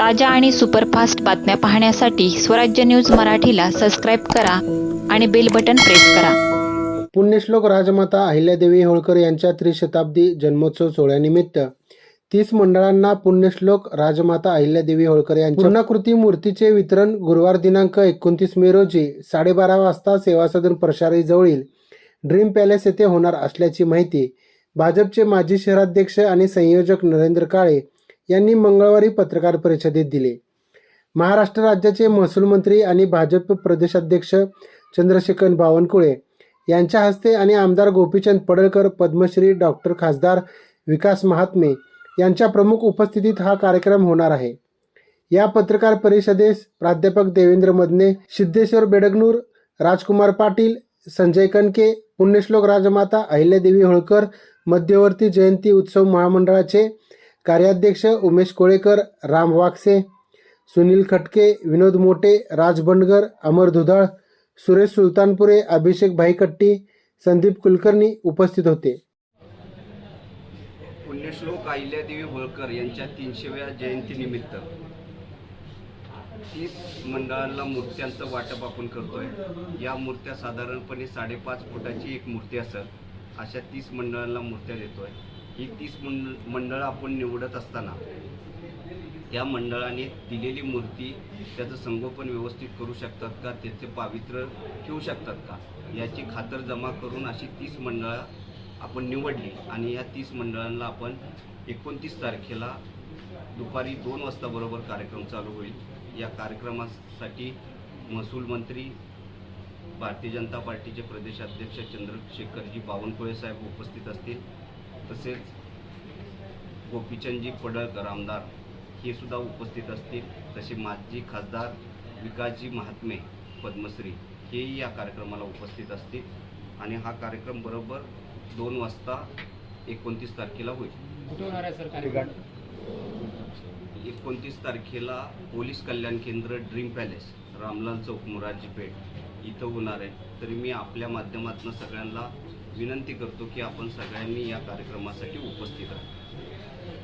ताज्या आणि सुपरफास्ट बातम्या पाहण्यासाठी स्वराज्य न्यूज मराठीला सबस्क्राईब करा आणि बेल बटन प्रेस करा. पुण्यश्लोक राजमाता अहिल्यादेवी होळकर यांच्या त्रिशताब्दी जन्मोत्सव सोहळ्यानिमित्त तीस मंडळांना पुण्यश्लोक राजमाता अहिल्यादेवी होळकर यांच्या पूर्णाकृती मूर्तीचे वितरण गुरुवार दिनांक एकोणतीस मे रोजी साडेबारा वाजता सेवा सदन प्रशारीजवळील ड्रीम पॅलेस येथे होणार असल्याची माहिती भाजपचे माजी शहराध्यक्ष आणि संयोजक नरेंद्र काळे यांनी मंगळवारी पत्रकार परिषदेत दिले. महाराष्ट्र राज्याचे महसूल मंत्री आणि भाजप प्रदेशाध्यक्ष चंद्रशेखर बावनकुळे यांच्या हस्ते आणि आमदार गोपीचंद पडळकर पद्मश्री डॉक्टर खासदार विकास महात्मे यांच्या प्रमुख उपस्थितीत हा कार्यक्रम होणार आहे. या पत्रकार परिषदेस प्राध्यापक देवेंद्र मदने सिद्धेश्वर बेडगनूर राजकुमार पाटील संजय कनके पुण्यश्लोक राजमाता अहिल्यादेवी होळकर मध्यवर्ती जयंती उत्सव महामंडळाचे कार्याध्यक्ष उमेश कोळेकर राम वाक्से सुनील खटके विनोद मोटे राज बंडगर अमर दुधाळ सुरेश सुलतानपुरे अभिषेक भाईकट्टी संदीप कुलकर्णी उपस्थित होते. पुण्यश्लोक अहिल्यादेवी होळकर यांच्या तीनशेव्या जयंतीनिमित्त तीस मंडळांना मूर्त्यांचं वाटप आपण करतोय. या मूर्त्या साधारणपणे साडेपाच फुटाची एक मूर्ती असेल अशा तीस मंडळांना मूर्त्या देतोय. ही तीस मंडळ मंडळं आपण निवडत असताना त्या मंडळाने दिलेली मूर्ती त्याचं संगोपन व्यवस्थित करू शकतात का? त्याचे पावित्र्य ठेवू शकतात का? याची खातर जमा करून अशी तीस मंडळं आपण निवडली आणि या तीस मंडळांना आपण एकोणतीस तारखेला दुपारी दोन वाजता बरोबर कार्यक्रम चालू होईल. या कार्यक्रमासाठी महसूल मंत्री भारतीय जनता पार्टीचे प्रदेशाध्यक्ष चंद्रशेखरजी बावनकुळे साहेब उपस्थित असतील. तसेच गोपीचंदजी पडळकर आमदार हे सुद्धा उपस्थित असतील. तसे माजी खासदार विकासजी महात्मे पद्मश्री हेही या कार्यक्रमाला उपस्थित असतील. आणि हा कार्यक्रम बरोबर दोन वाजता एकोणतीस तारखेला होईल. कुठे होणार आहे सर कार्यक्रम? एकोणतीस तारखेला पोलीस कल्याण केंद्र ड्रीम पॅलेस रामलाल चौक मोरारजी पेठ इथं होणार आहे. तरी मी आपल्या माध्यमातून सगळ्यांना विनंती करतो की आपण सगळ्यांनी या कार्यक्रमासाठी उपस्थित राहा.